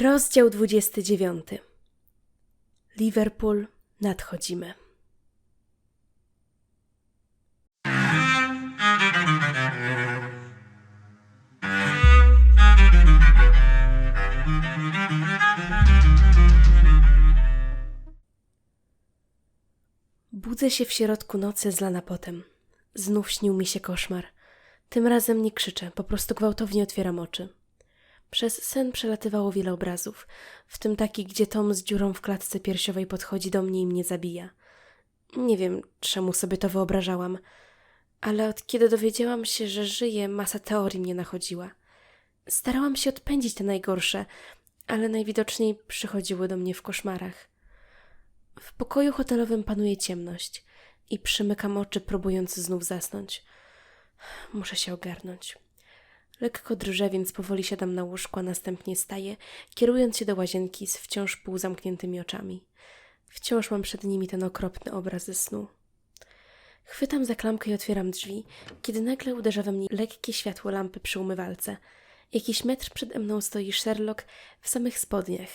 Rozdział 29. Liverpool, nadchodzimy. Budzę się w środku nocy zlana potem. Znów śnił mi się koszmar. Tym razem nie krzyczę, po prostu gwałtownie otwieram oczy. Przez sen przelatywało wiele obrazów, w tym taki, gdzie Tom z dziurą w klatce piersiowej podchodzi do mnie i mnie zabija. Nie wiem, czemu sobie to wyobrażałam, ale od kiedy dowiedziałam się, że żyję, masa teorii mnie nachodziła. Starałam się odpędzić te najgorsze, ale najwidoczniej przychodziły do mnie w koszmarach. W pokoju hotelowym panuje ciemność i przymykam oczy, próbując znów zasnąć. Muszę się ogarnąć. Lekko drżę, więc powoli siadam na łóżku, a następnie staję, kierując się do łazienki z wciąż półzamkniętymi oczami. Wciąż mam przed nimi ten okropny obraz ze snu. Chwytam za klamkę i otwieram drzwi, kiedy nagle uderza we mnie lekkie światło lampy przy umywalce. Jakiś metr przede mną stoi Sherlock w samych spodniach.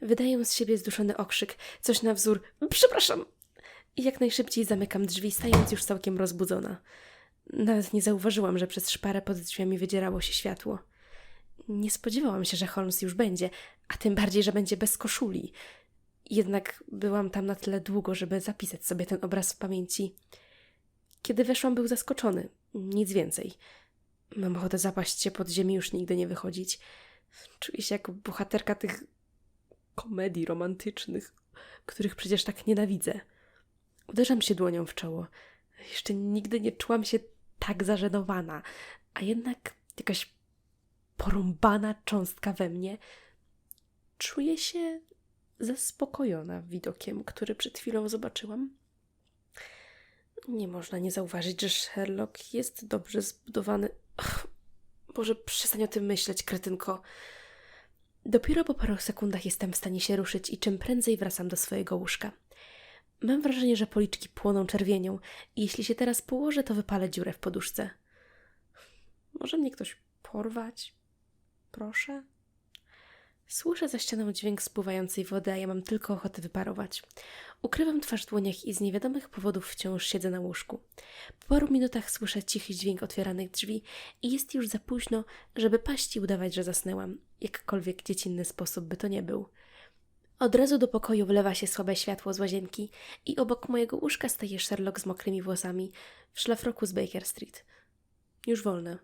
Wydają z siebie zduszony okrzyk, coś na wzór Przepraszam! I jak najszybciej zamykam drzwi, stając już całkiem rozbudzona. Nawet nie zauważyłam, że przez szparę pod drzwiami wydzierało się światło. Nie spodziewałam się, że Holmes już będzie, a tym bardziej, że będzie bez koszuli. Jednak byłam tam na tyle długo, żeby zapisać sobie ten obraz w pamięci. Kiedy weszłam, był zaskoczony. Nic więcej. Mam ochotę zapaść się pod ziemię, już nigdy nie wychodzić. Czuję się jak bohaterka tych komedii romantycznych, których przecież tak nienawidzę. Uderzam się dłonią w czoło. Jeszcze nigdy nie czułam się tak zażenowana, a jednak jakaś porąbana cząstka we mnie czuje się zaspokojona widokiem, który przed chwilą zobaczyłam. Nie można nie zauważyć, że Sherlock jest dobrze zbudowany. Ach, Boże, przestań o tym myśleć, kretynko. Dopiero po paru sekundach jestem w stanie się ruszyć i czym prędzej wracam do swojego łóżka. Mam wrażenie, że policzki płoną czerwienią i jeśli się teraz położę, to wypalę dziurę w poduszce. Może mnie ktoś porwać? Proszę? Słyszę za ścianą dźwięk spływającej wody, a ja mam tylko ochotę wyparować. Ukrywam twarz w dłoniach i z niewiadomych powodów wciąż siedzę na łóżku. Po paru minutach słyszę cichy dźwięk otwieranych drzwi i jest już za późno, żeby paść i udawać, że zasnęłam. Jakkolwiek dziecinny sposób by to nie był. Od razu do pokoju wlewa się słabe światło z łazienki i obok mojego łóżka staje Sherlock z mokrymi włosami w szlafroku z Baker Street. Już wolne.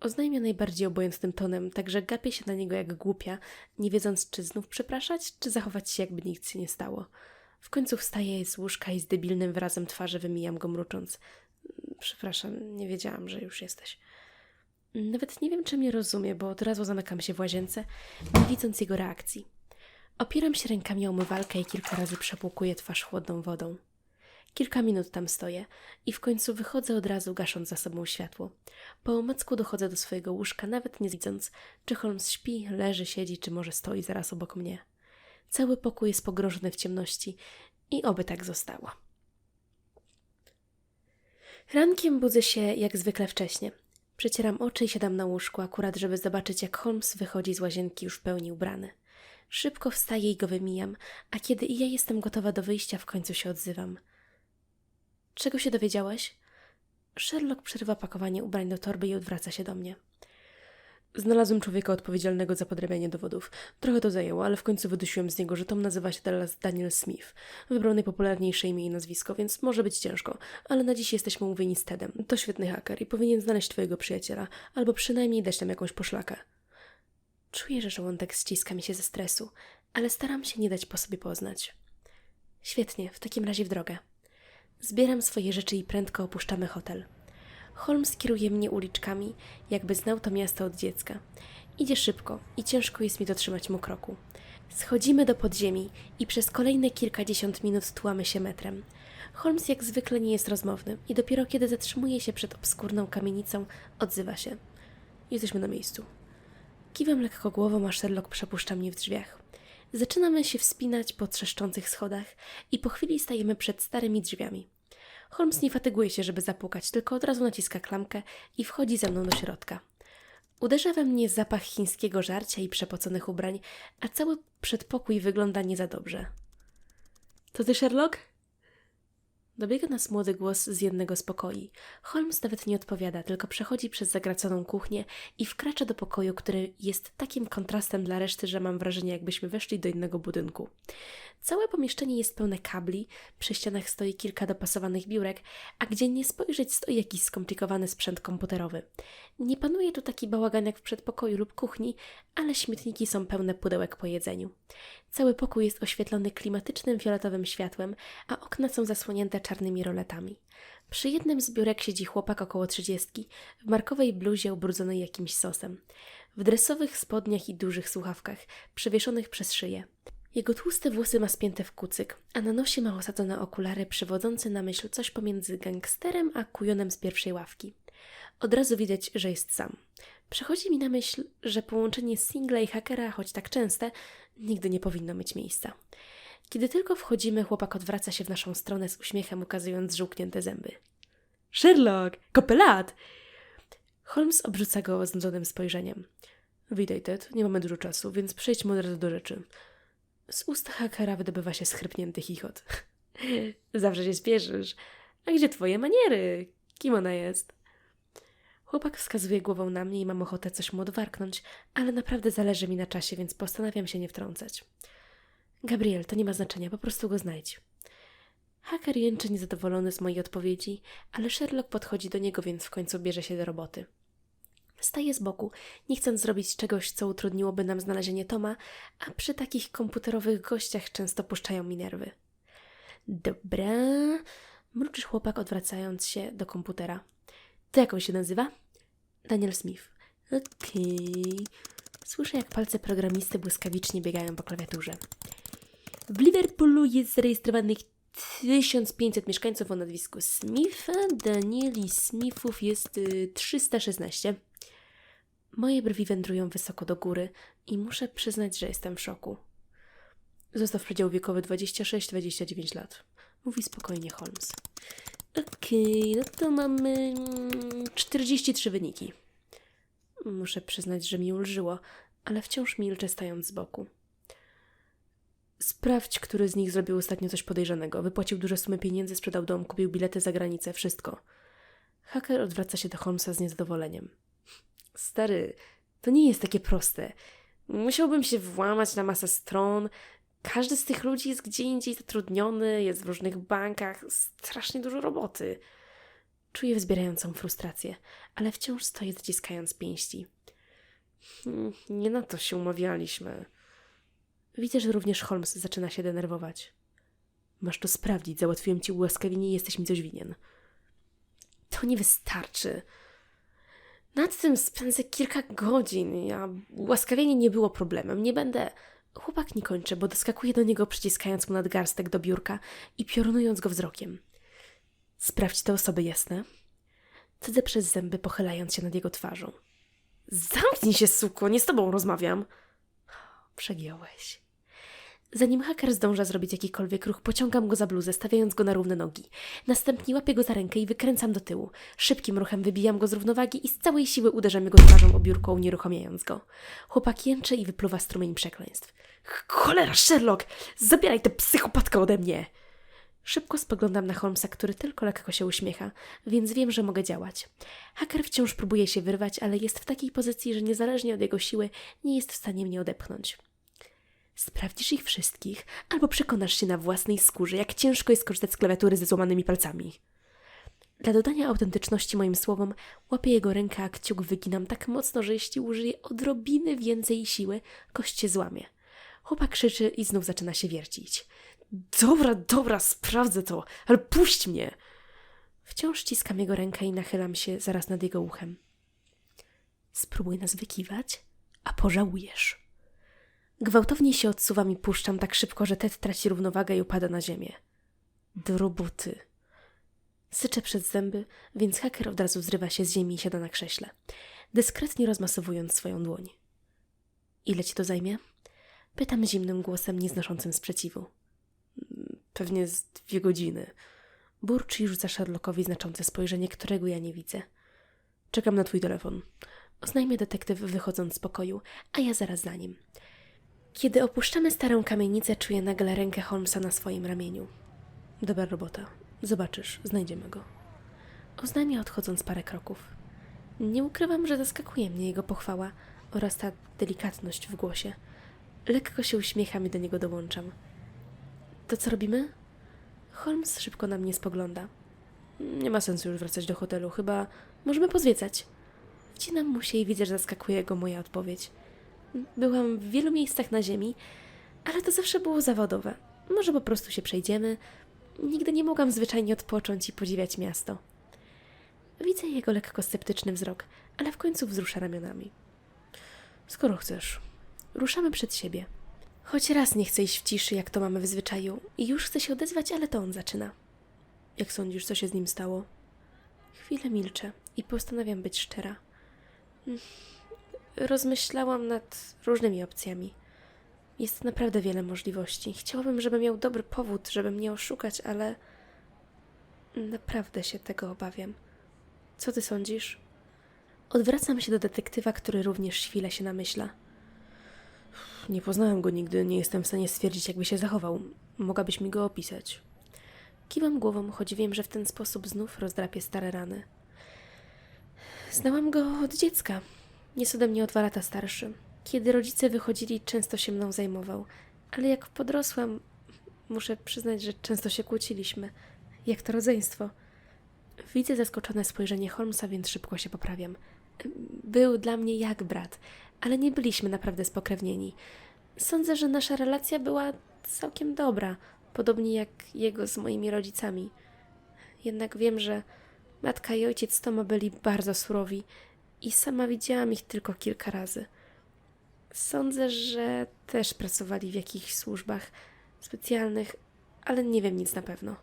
Oznajmia najbardziej obojętnym tonem, także gapię się na niego jak głupia, nie wiedząc czy znów przepraszać, czy zachować się jakby nic się nie stało. W końcu wstaję z łóżka i z debilnym wyrazem twarzy wymijam go mrucząc. Przepraszam, nie wiedziałam, że już jesteś. Nawet nie wiem, czy mnie rozumie, bo od razu zamykam się w łazience, nie widząc jego reakcji. Opieram się rękami o umywalkę i kilka razy przepłukuję twarz chłodną wodą. Kilka minut tam stoję i w końcu wychodzę od razu, gasząc za sobą światło. Po omacku dochodzę do swojego łóżka, nawet nie widząc, czy Holmes śpi, leży, siedzi, czy może stoi zaraz obok mnie. Cały pokój jest pogrążony w ciemności i oby tak zostało. Rankiem budzę się jak zwykle wcześnie. Przecieram oczy i siadam na łóżku, akurat żeby zobaczyć, jak Holmes wychodzi z łazienki już w pełni ubrany. Szybko wstaję i go wymijam, a kiedy i ja jestem gotowa do wyjścia, w końcu się odzywam. Czego się dowiedziałeś? Sherlock przerywa pakowanie ubrań do torby i odwraca się do mnie. Znalazłem człowieka odpowiedzialnego za podrabianie dowodów. Trochę to zajęło, ale w końcu wydusiłem z niego, że Tom nazywa się teraz Daniel Smith. Wybrał najpopularniejsze imię i nazwisko, więc może być ciężko, ale na dziś jesteśmy umówieni z Tedem. To świetny haker i powinien znaleźć twojego przyjaciela, albo przynajmniej dać nam jakąś poszlakę. Czuję, że żołądek ściska mi się ze stresu, ale staram się nie dać po sobie poznać. Świetnie, w takim razie w drogę. Zbieram swoje rzeczy i prędko opuszczamy hotel. Holmes kieruje mnie uliczkami, jakby znał to miasto od dziecka. Idzie szybko i ciężko jest mi dotrzymać mu kroku. Schodzimy do podziemi i przez kolejne kilkadziesiąt minut tułamy się metrem. Holmes jak zwykle nie jest rozmowny i dopiero kiedy zatrzymuje się przed obskurną kamienicą, odzywa się. Jesteśmy na miejscu. Kiwam lekko głową, a Sherlock przepuszcza mnie w drzwiach. Zaczynamy się wspinać po trzeszczących schodach i po chwili stajemy przed starymi drzwiami. Holmes nie fatyguje się, żeby zapukać, tylko od razu naciska klamkę i wchodzi ze mną do środka. Uderza we mnie zapach chińskiego żarcia i przepoconych ubrań, a cały przedpokój wygląda nie za dobrze. To ty, Sherlock? Dobiega nas młody głos z jednego z pokoi. Holmes nawet nie odpowiada, tylko przechodzi przez zagraconą kuchnię i wkracza do pokoju, który jest takim kontrastem dla reszty, że mam wrażenie, jakbyśmy weszli do innego budynku. Całe pomieszczenie jest pełne kabli, przy ścianach stoi kilka dopasowanych biurek, a gdzie nie spojrzeć stoi jakiś skomplikowany sprzęt komputerowy. Nie panuje tu taki bałagan jak w przedpokoju lub kuchni, ale śmietniki są pełne pudełek po jedzeniu. Cały pokój jest oświetlony klimatycznym fioletowym światłem, a okna są zasłonięte czarnymi roletami. Przy jednym z biurek siedzi chłopak około trzydziestki, w markowej bluzie ubrudzonej jakimś sosem, w dresowych spodniach i dużych słuchawkach, przewieszonych przez szyję. Jego tłuste włosy ma spięte w kucyk, a na nosie ma osadzone okulary przywodzące na myśl coś pomiędzy gangsterem a kujonem z pierwszej ławki. Od razu widać, że jest sam. Przychodzi mi na myśl, że połączenie singla i hakera, choć tak częste, nigdy nie powinno mieć miejsca. Kiedy tylko wchodzimy, chłopak odwraca się w naszą stronę z uśmiechem, ukazując żółknięte zęby. Sherlock! Kopelat! Holmes obrzuca go znudzonym spojrzeniem. Witaj, Ted. Nie mamy dużo czasu, więc przejdźmy od razu do rzeczy. Z ust hakera wydobywa się schrypnięty chichot. Zawsze się spieszysz. A gdzie twoje maniery? Kim ona jest? Chłopak wskazuje głową na mnie i mam ochotę coś mu odwarknąć, ale naprawdę zależy mi na czasie, więc postanawiam się nie wtrącać. Gabriel, to nie ma znaczenia, po prostu go znajdź. Haker jęczy niezadowolony z mojej odpowiedzi, ale Sherlock podchodzi do niego, więc w końcu bierze się do roboty. Staję z boku, nie chcąc zrobić czegoś, co utrudniłoby nam znalezienie Toma, a przy takich komputerowych gościach często puszczają mi nerwy. Dobra, mruczysz chłopak, odwracając się do komputera. To jak on się nazywa? Daniel Smith. Okej. Słyszę, jak palce programisty błyskawicznie biegają po klawiaturze. W Liverpoolu jest zarejestrowanych 1500 mieszkańców o nazwisku Smith. Danieli Smithów jest y, 316. Moje brwi wędrują wysoko do góry i muszę przyznać, że jestem w szoku. Został w przedział wiekowy 26-29 lat. Mówi spokojnie Holmes. Okej, no to mamy mm, 43 wyniki. Muszę przyznać, że mi ulżyło, ale wciąż milczę stając z boku. Sprawdź, który z nich zrobił ostatnio coś podejrzanego. Wypłacił duże sumy pieniędzy, sprzedał dom, kupił bilety za granicę, wszystko. Haker odwraca się do Holmesa z niezadowoleniem. Stary, to nie jest takie proste. Musiałbym się włamać na masę stron. Każdy z tych ludzi jest gdzie indziej zatrudniony, jest w różnych bankach. Strasznie dużo roboty. Czuję wzbierającą frustrację, ale wciąż stoję zaciskając pięści. Hmm, Nie na to się umawialiśmy. Widzę, że również Holmes zaczyna się denerwować. Masz to sprawdzić, załatwiłem ci ułaskawienie i jesteś mi coś winien. To nie wystarczy. Nad tym spędzę kilka godzin. Ja ułaskawienie nie było problemem. Nie będę. Chłopak nie kończy, bo doskakuje do niego, przyciskając mu nadgarstek do biurka i piorunując go wzrokiem. Sprawdź te osoby, jasne? Cydzę przez zęby, pochylając się nad jego twarzą. Zamknij się, suko, nie z tobą rozmawiam. Przegiąłeś. Zanim haker zdąża zrobić jakikolwiek ruch, pociągam go za bluzę, stawiając go na równe nogi. Następnie łapię go za rękę i wykręcam do tyłu. Szybkim ruchem wybijam go z równowagi i z całej siły uderzam jego twarzą o biurko, unieruchamiając go. Chłopak jęczy i wypluwa strumień przekleństw. Cholera, Sherlock! Zabieraj tę psychopatkę ode mnie! Szybko spoglądam na Holmesa, który tylko lekko się uśmiecha, więc wiem, że mogę działać. Haker wciąż próbuje się wyrwać, ale jest w takiej pozycji, że niezależnie od jego siły nie jest w stanie mnie odepchnąć. Sprawdzisz ich wszystkich, albo przekonasz się na własnej skórze, jak ciężko jest korzystać z klawiatury ze złamanymi palcami. Dla dodania autentyczności moim słowom, łapię jego rękę, a kciuk wyginam tak mocno, że jeśli użyję odrobiny więcej siły, kość się złamie. Chłopak krzyczy i znów zaczyna się wiercić. Dobra, dobra, sprawdzę to, ale puść mnie! Wciąż ściskam jego rękę i nachylam się zaraz nad jego uchem. Spróbuj nas wykiwać, a pożałujesz. Gwałtownie się odsuwam i puszczam tak szybko, że Ted traci równowagę i upada na ziemię. Do roboty. Syczę przez zęby, więc haker od razu zrywa się z ziemi i siada na krześle, dyskretnie rozmasowując swoją dłoń. Ile ci to zajmie? Pytam zimnym głosem nieznoszącym sprzeciwu. Pewnie z dwie godziny. Burczy rzuca Sherlockowi znaczące spojrzenie, którego ja nie widzę. Czekam na twój telefon. Oznajmia detektyw wychodząc z pokoju, a ja zaraz za nim. Kiedy opuszczamy starą kamienicę, czuję nagle rękę Holmesa na swoim ramieniu. Dobra robota. Zobaczysz, znajdziemy go. Oznajmia odchodząc parę kroków. Nie ukrywam, że zaskakuje mnie jego pochwała oraz ta delikatność w głosie. Lekko się uśmiecham i do niego dołączam. To co robimy? Holmes szybko na mnie spogląda. Nie ma sensu już wracać do hotelu, chyba możemy pozwiedzać. Wcinam mu się i widzę, że zaskakuje go moja odpowiedź. Byłam w wielu miejscach na ziemi, ale to zawsze było zawodowe. Może po prostu się przejdziemy. Nigdy nie mogłam zwyczajnie odpocząć i podziwiać miasto. Widzę jego lekko sceptyczny wzrok, ale w końcu wzrusza ramionami. Skoro chcesz, ruszamy przed siebie. Choć raz nie chcę iść w ciszy, jak to mamy w zwyczaju, i już chcę się odezwać, ale to on zaczyna. Jak sądzisz, co się z nim stało? Chwilę milczę i postanawiam być szczera. Rozmyślałam nad różnymi opcjami. Jest naprawdę wiele możliwości. Chciałabym, żeby miał dobry powód, żeby mnie oszukać, ale naprawdę się tego obawiam. Co ty sądzisz? Odwracam się do detektywa, który również chwilę się namyśla. Nie poznałem go nigdy, nie jestem w stanie stwierdzić, jakby się zachował. Mogłabyś mi go opisać. Kiwam głową, choć wiem, że w ten sposób znów rozdrapię stare rany. Znałam go od dziecka. Jest ode mnie o dwa lata starszy. Kiedy rodzice wychodzili, często się mną zajmował, ale jak podrosłam, muszę przyznać, że często się kłóciliśmy. Jak to rodzeństwo. Widzę zaskoczone spojrzenie Holmesa, więc szybko się poprawiam. Był dla mnie jak brat, ale nie byliśmy naprawdę spokrewnieni. Sądzę, że nasza relacja była całkiem dobra, podobnie jak jego z moimi rodzicami. Jednak wiem, że matka i ojciec Toma byli bardzo surowi i sama widziałam ich tylko kilka razy. Sądzę, że też pracowali w jakichś służbach specjalnych, ale nie wiem nic na pewno.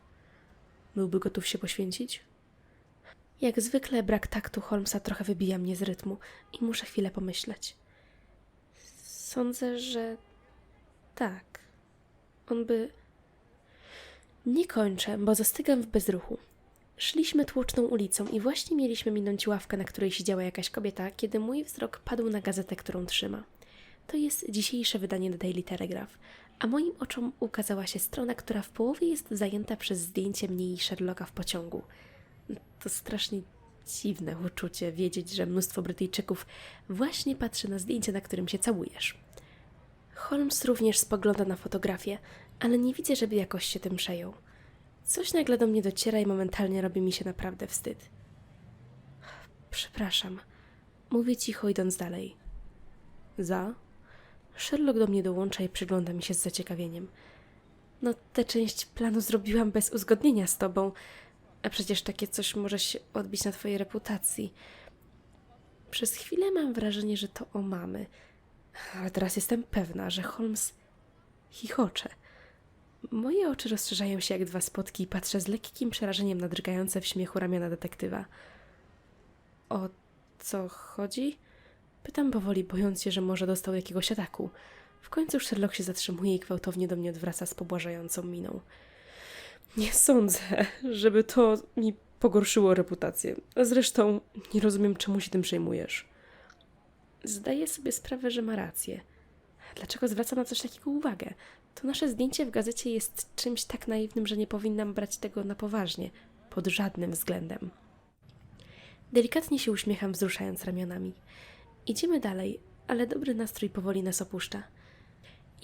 Byłby gotów się poświęcić? Jak zwykle brak taktu Holmesa trochę wybija mnie z rytmu i muszę chwilę pomyśleć. Sądzę, że tak. On by. Nie kończę, bo zastygam w bezruchu. Szliśmy tłoczną ulicą i właśnie mieliśmy minąć ławkę, na której siedziała jakaś kobieta, kiedy mój wzrok padł na gazetę, którą trzyma. To jest dzisiejsze wydanie The Daily Telegraph, a moim oczom ukazała się strona, która w połowie jest zajęta przez zdjęcie mnie i Sherlocka w pociągu. To strasznie dziwne uczucie wiedzieć, że mnóstwo Brytyjczyków właśnie patrzy na zdjęcie, na którym się całujesz. Holmes również spogląda na fotografię, ale nie widzę, żeby jakoś się tym przejął. Coś nagle do mnie dociera i momentalnie robi mi się naprawdę wstyd. Przepraszam. Mówię cicho, idąc dalej. Za? Sherlock do mnie dołącza i przygląda mi się z zaciekawieniem. No, tę część planu zrobiłam bez uzgodnienia z tobą, a przecież takie coś może się odbić na twojej reputacji. Przez chwilę mam wrażenie, że to o mamy, ale teraz jestem pewna, że Holmes chichocze. Moje oczy rozszerzają się jak dwa spotki i patrzę z lekkim przerażeniem na drgające w śmiechu ramiona detektywa. O co chodzi? Pytam powoli, bojąc się, że może dostał jakiegoś ataku. W końcu Sherlock się zatrzymuje i gwałtownie do mnie odwraca z pobłażającą miną. Nie sądzę, żeby to mi pogorszyło reputację. Zresztą nie rozumiem, czemu się tym przejmujesz. Zdaję sobie sprawę, że ma rację. Dlaczego zwraca na coś takiego uwagę? To nasze zdjęcie w gazecie jest czymś tak naiwnym, że nie powinnam brać tego na poważnie, pod żadnym względem. Delikatnie się uśmiecham, wzruszając ramionami. Idziemy dalej, ale dobry nastrój powoli nas opuszcza.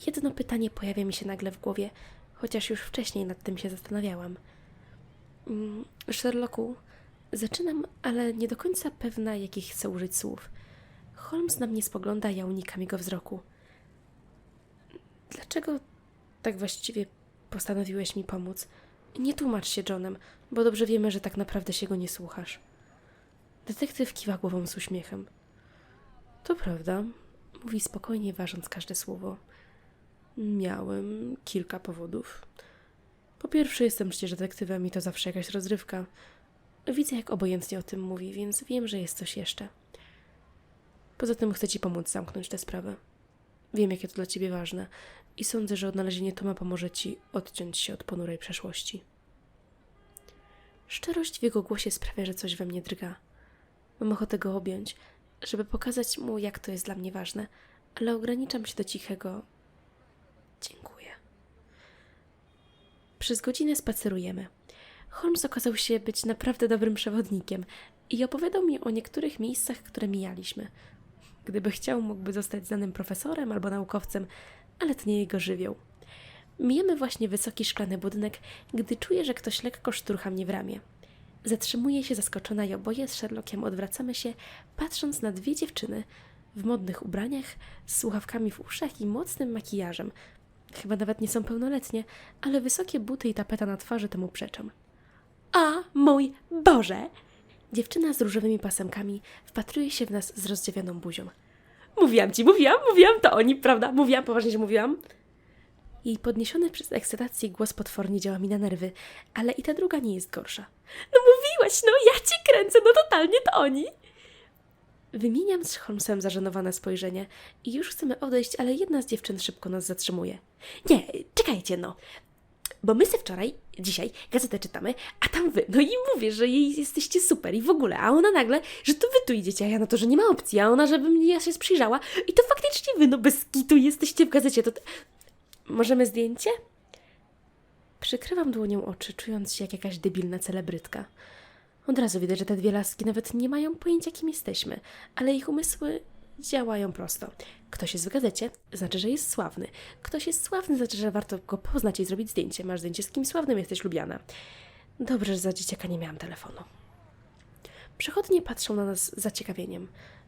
Jedno pytanie pojawia mi się nagle w głowie, chociaż już wcześniej nad tym się zastanawiałam. Mm, Sherlocku, zaczynam, ale nie do końca pewna, jakich chcę użyć słów. Holmes na mnie spogląda, ja unikam jego wzroku. Dlaczego tak właściwie postanowiłeś mi pomóc? Nie tłumacz się Johnem, bo dobrze wiemy, że tak naprawdę się go nie słuchasz. Detektyw kiwa głową z uśmiechem. To prawda, mówi spokojnie, ważąc każde słowo. Miałem kilka powodów. Po pierwsze, jestem przecież detektywem i to zawsze jakaś rozrywka. Widzę, jak obojętnie o tym mówi, więc wiem, że jest coś jeszcze. Poza tym chcę ci pomóc zamknąć tę sprawę. Wiem, jakie to dla ciebie ważne i sądzę, że odnalezienie Toma pomoże ci odciąć się od ponurej przeszłości. Szczerość w jego głosie sprawia, że coś we mnie drga. Mam ochotę go objąć, żeby pokazać mu, jak to jest dla mnie ważne, ale ograniczam się do cichego dziękuję. Przez godzinę spacerujemy. Holmes okazał się być naprawdę dobrym przewodnikiem i opowiadał mi o niektórych miejscach, które mijaliśmy. Gdyby chciał, mógłby zostać znanym profesorem albo naukowcem, ale to nie jego żywioł. Mijamy właśnie wysoki szklany budynek, gdy czuję, że ktoś lekko szturcha mnie w ramię. Zatrzymuję się zaskoczona i oboje z Sherlockiem odwracamy się, patrząc na dwie dziewczyny w modnych ubraniach, z słuchawkami w uszach i mocnym makijażem. Chyba nawet nie są pełnoletnie, ale wysokie buty i tapeta na twarzy temu przeczą. A mój Boże! Dziewczyna z różowymi pasemkami wpatruje się w nas z rozdziawioną buzią. Mówiłam ci, mówiłam, mówiłam, to oni, prawda? Mówiłam, poważnie, że mówiłam. Jej podniesiony przez ekscytację głos potwornie działa mi na nerwy, ale i ta druga nie jest gorsza. No mówiłaś, no ja ci kręcę, no totalnie to oni. Wymieniam z Holmesem zażenowane spojrzenie i już chcemy odejść, ale jedna z dziewczyn szybko nas zatrzymuje. Nie, czekajcie no. Bo my se wczoraj, dzisiaj, gazetę czytamy, a tam wy, no i mówię, że jej jesteście super i w ogóle, a ona nagle, że to wy tu idziecie, a ja na to, że nie ma opcji, a ona, żeby mnie się przyjrzała i to faktycznie wy, no bez kitu jesteście w gazecie, to... Możemy zdjęcie? Przykrywam dłonią oczy, czując się jak jakaś debilna celebrytka. Od razu widać, że te dwie laski nawet nie mają pojęcia, kim jesteśmy, ale ich umysły działają prosto. Ktoś jest w gazecie, znaczy, że jest sławny. Ktoś jest sławny, znaczy, że warto go poznać i zrobić zdjęcie. Masz zdjęcie z kim sławnym, jesteś lubiana. Dobrze, że za dzieciaka nie miałam telefonu. Przechodnie patrzą na nas z zaciekawieniem.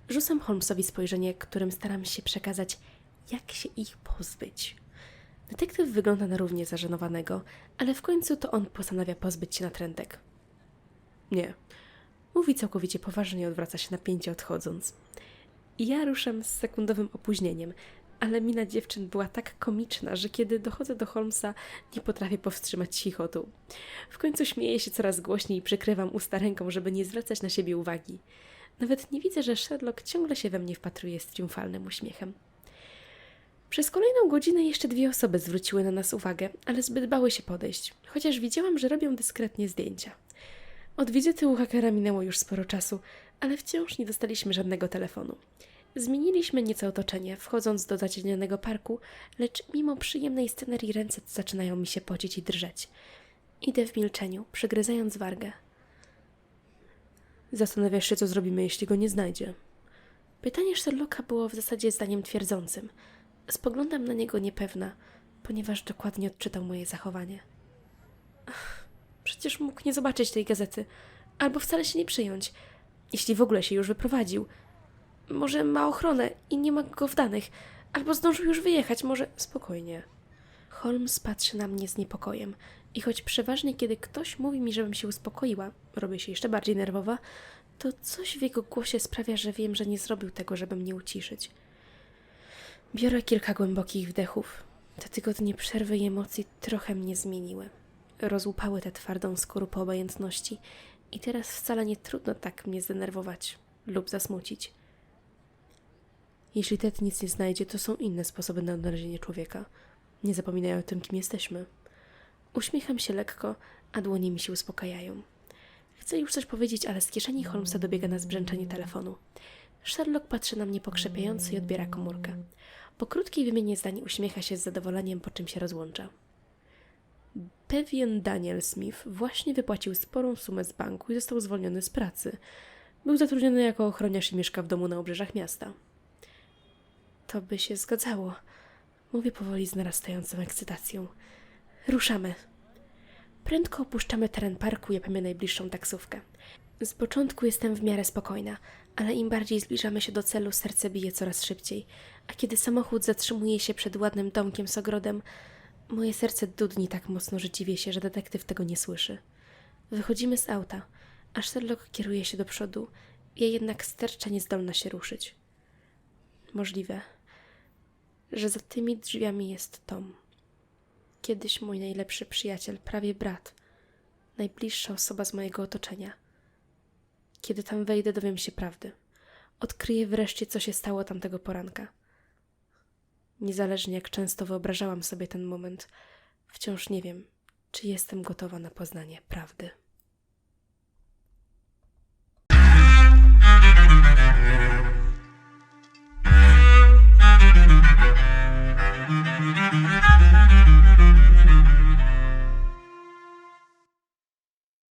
Rzucam Holmesowi spojrzenie, którym staram się przekazać, jak się ich pozbyć. Detektyw wygląda na równie zażenowanego, ale w końcu to on postanawia pozbyć się natrętek. Nie. Mówi całkowicie poważnie i odwraca się napięcie odchodząc. I ja ruszam z sekundowym opóźnieniem, ale mina dziewczyn była tak komiczna, że kiedy dochodzę do Holmesa, nie potrafię powstrzymać chichotu. W końcu śmieję się coraz głośniej i przykrywam usta ręką, żeby nie zwracać na siebie uwagi. Nawet nie widzę, że Sherlock ciągle się we mnie wpatruje z triumfalnym uśmiechem. Przez kolejną godzinę jeszcze dwie osoby zwróciły na nas uwagę, ale zbyt bały się podejść, chociaż widziałam, że robią dyskretnie zdjęcia. Od wizyty u hakera minęło już sporo czasu, ale wciąż nie dostaliśmy żadnego telefonu. Zmieniliśmy nieco otoczenie, wchodząc do zacienionego parku, lecz mimo przyjemnej scenerii ręce zaczynają mi się pocić i drżeć. Idę w milczeniu, przygryzając wargę. Zastanawiasz się, co zrobimy, jeśli go nie znajdzie. Pytanie Sherlocka było w zasadzie zdaniem twierdzącym. Spoglądam na niego niepewna, ponieważ dokładnie odczytał moje zachowanie. Ach, przecież mógł nie zobaczyć tej gazety, albo wcale się nie przyjąć, jeśli w ogóle się już wyprowadził. Może ma ochronę i nie ma go w danych, albo zdążył już wyjechać, może spokojnie. Holmes patrzy na mnie z niepokojem i choć przeważnie, kiedy ktoś mówi mi, żebym się uspokoiła, robię się jeszcze bardziej nerwowa, to coś w jego głosie sprawia, że wiem, że nie zrobił tego, żeby mnie uciszyć. Biorę kilka głębokich wdechów. Te tygodnie przerwy i emocji trochę mnie zmieniły. Rozłupały tę twardą skorupę obojętności i teraz wcale nie trudno tak mnie zdenerwować lub zasmucić. Jeśli Ted nic nie znajdzie, to są inne sposoby na odnalezienie człowieka. Nie zapominaj o tym, kim jesteśmy. Uśmiecham się lekko, a dłonie mi się uspokajają. Chcę już coś powiedzieć, ale z kieszeni Holmesa dobiega nas brzęczenie telefonu. Sherlock patrzy na mnie pokrzepiająco i odbiera komórkę. Po krótkiej wymianie zdań uśmiecha się z zadowoleniem, po czym się rozłącza. Pewien Daniel Smith właśnie wypłacił sporą sumę z banku i został zwolniony z pracy. Był zatrudniony jako ochroniarz i mieszka w domu na obrzeżach miasta. To by się zgadzało. Mówię powoli z narastającą ekscytacją. Ruszamy. Prędko opuszczamy teren parku i łapiemy najbliższą taksówkę. Z początku jestem w miarę spokojna, ale im bardziej zbliżamy się do celu, serce bije coraz szybciej, a kiedy samochód zatrzymuje się przed ładnym domkiem z ogrodem, moje serce dudni tak mocno, że dziwię się, że detektyw tego nie słyszy. Wychodzimy z auta, a Sherlock kieruje się do przodu, ja jednak sterczę niezdolna się ruszyć. Możliwe, że za tymi drzwiami jest Tom. Kiedyś mój najlepszy przyjaciel, prawie brat, najbliższa osoba z mojego otoczenia. Kiedy tam wejdę, dowiem się prawdy. Odkryję wreszcie, co się stało tamtego poranka. Niezależnie jak często wyobrażałam sobie ten moment, wciąż nie wiem, czy jestem gotowa na poznanie prawdy.